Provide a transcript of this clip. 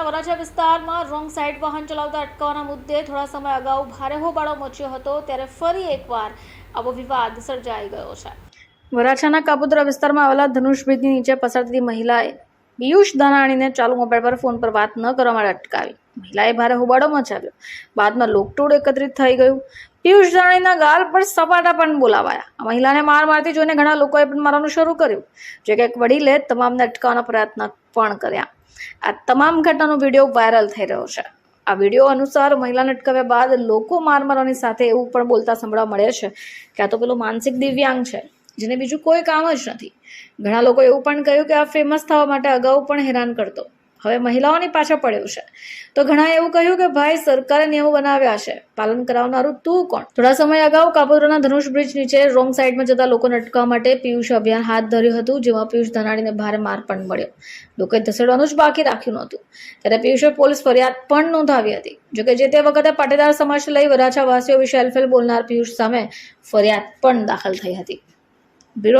સુરતના વરાછા વિસ્તારમાં wrong side વાહન ચલાવતા અટકાવવાના મુદ્દે થોડા સમય અગાઉ ભારે હોબાળો મચ્યો હતો, ત્યારે ફરી એકવાર આવો વિવાદ સર્જાઈ ગયો છે. વરાછાના કાપોદ્રા વિસ્તારમાં આવેલા ધનુષ બ્રિજની નીચે પસાર થતી મહિલાએ પિયુષ દાનાણીને ચાલુ મોબાઈલ પર ફોન પર વાત ન કરવા માટે અટકાવી. મહિલાએ ભારે હોબાળો મચાવ્યો. બાદમાં લોકટોળ એકત્રિત થઈ ગયું. પિયુષ દાણીના ગાલ પર સપાટા પણ બોલાવાયા. મહિલાને માર મારતી જોઈને ઘણા લોકોએ પણ મારવાનું શરૂ કર્યું. જે કે એક વડીલે તમામને અટકાવવાનો પ્રયત્ન પણ કર્યા. આ તમામ ઘટનાનો વીડિયો વાયરલ થઈ રહ્યો છે. આ વીડિયો અનુસાર મહિલાને અટકાવ્યા બાદ લોકો માર મારવાની સાથે એવું પણ બોલતા સંભળાવા મળે છે કે આ તો પેલો માનસિક દિવ્યાંગ છે, જેને બીજું કોઈ કામ જ નથી. ઘણા લોકો એવું પણ કહ્યું કે આ ફેમસ થવા માટે અગાઉ પણ હેરાન કરતો. હવે મહિલાઓની પાછળ પડ્યું છે. તો ઘણા એવું કહ્યું કે ભાઈ, સરકારે નિયમો બનાવ્યા છે. પાલન કરાવનારું તું કોણ? થોડા સમય અગાઉ કાપોદ્રાના ધનુષ બ્રિજ નીચે રોંગ સાઈડમાં જતા લોકોને અટકાવવા માટે પિયુષ અભિયાન હાથ ધર્યું હતું, જેમાં પિયુષ ધનાણીને ભારે માર પણ મળ્યો. લોકોએ ધસેડવાનું જ બાકી રાખ્યું નહોતું. ત્યારે પિયુષે પોલીસ ફરિયાદ પણ નોંધાવી હતી. જોકે જે તે વખતે પાટીદાર સમાજ લઈ વરાછા વાસીઓ વિશે અલફેલ બોલનાર પિયુષ સામે ફરિયાદ પણ દાખલ થઈ હતી.